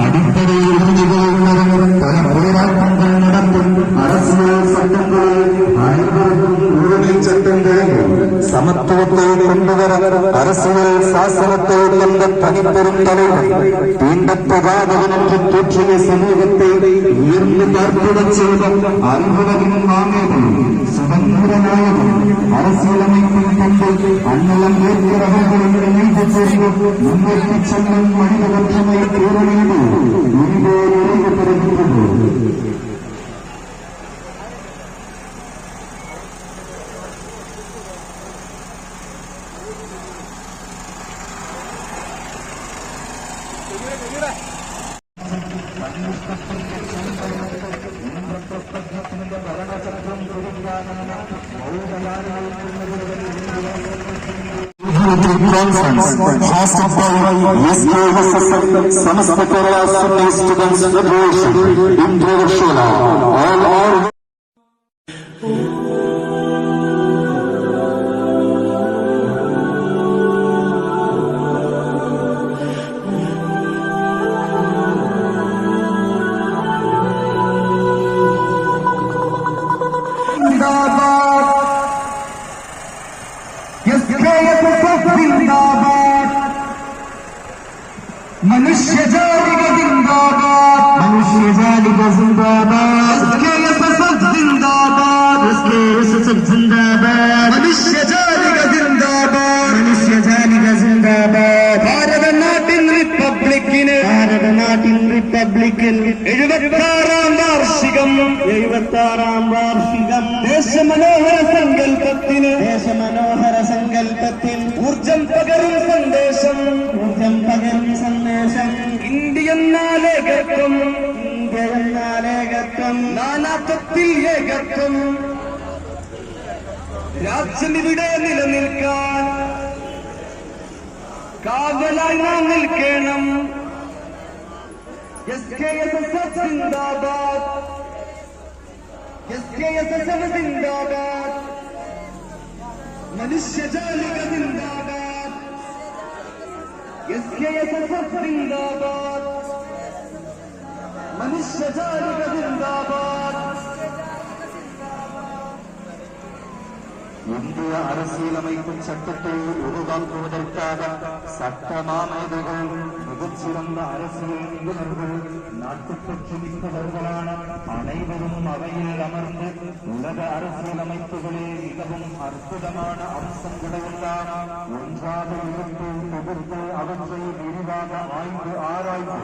അടിത്തറയിൽ പല പോരാട്ടങ്ങൾ നടത്തും அரசியல் சட்டங்களில் அனைவருக்கும் உரிமை சட்டங்களையும் சமத்துவத்தை கொண்டுவர அரசியல் சாசனத்தை கொண்ட தனிப்பெரும் தலைவர் தீண்டப்படாதவன் என்று தோற்றிய சமூகத்தை உயர்ந்து பார்த்திடச் செய்த அன்புலகின் மாமேதும் சுதந்திரநாயகம் அரசியலமைப்பில் கொண்டு அன்னலம் ஏற்கிறவர்களின் இணைந்து செய்து முன்னேற்றிச் செல்லும் மனித ஒற்றுமை பேரணிவு Sunni Students Federation in Devashola. മനുഷ്യജാലിക സിന്ദാബാദ് മനുഷ്യജാലിക സിന്ദാബാദ്. സിന്ദാബാദ് സിന്ദാബാദ്. മനുഷ്യജാലിക സിന്ദാബാദ്. മനുഷ്യജാലിക സിന്ദാബാദ്. ഭാരതനാട്ടിൻ റിപ്പബ്ലിക്കിന് ഭാരതനാട്ടിൻ റിപ്പബ്ലിക്കിൽ എഴുപത്താറാം വാർഷികം. എഴുപത്താറാം വാർഷികം. ദേശമനോഹര സങ്കല്പത്തിന് ദേശമനോഹര സങ്കല്പത്തിൽ ഊർജം പകരും ഇന്ത്യ എന്നാലേകത്വം ഇന്ത്യ എന്നാലേകത്വം നാനാത്വത്തിൽ ഏകത്വം രാജ്യം ഇവിടെ നിലനിൽക്കാൻ കാവലായി നാം നിൽക്കണം S K S S F സിന്ദാബാദ് S K S S F സിന്ദാബാദ് മനുഷ്യജാലിക സിന്ദാബാദ് S K S S F സിന്ദാബാദ് Manushya Jalika zindabad இந்திய அரசியலமைக்கும் சட்டத்தை உருவாக்குவதற்காக சட்டமானவர்கள் மிகச்சிறந்த அரசியல் நிபுணர்கள் நாட்டுப்பற்று மிக்கவர்களான அனைவரும் அவையில் அமர்ந்து உலக அரசியலமைப்புகளே மிகவும் அற்புதமான அம்சங்களுடனான ஒன்றாக இருந்து தொகுத்து அவற்றை விரிவாக ஆய்ந்து ஆராய்ந்து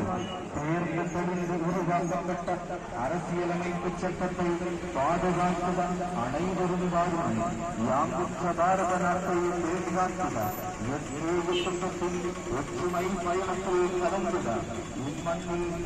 தேர்ந்து தெளிந்து உருவாக்கப்பட்ட அரசியலமைப்பு சட்டத்தை பாதுகாத்துதான் அனைவரும் வாழ்வு யாங்குற்ற பாரத நாட்டை பேசுகாக்குக எத்தேகத்தில் ஒற்றுமை பயணத்தில் கலந்துதான் இம்மண்ணில்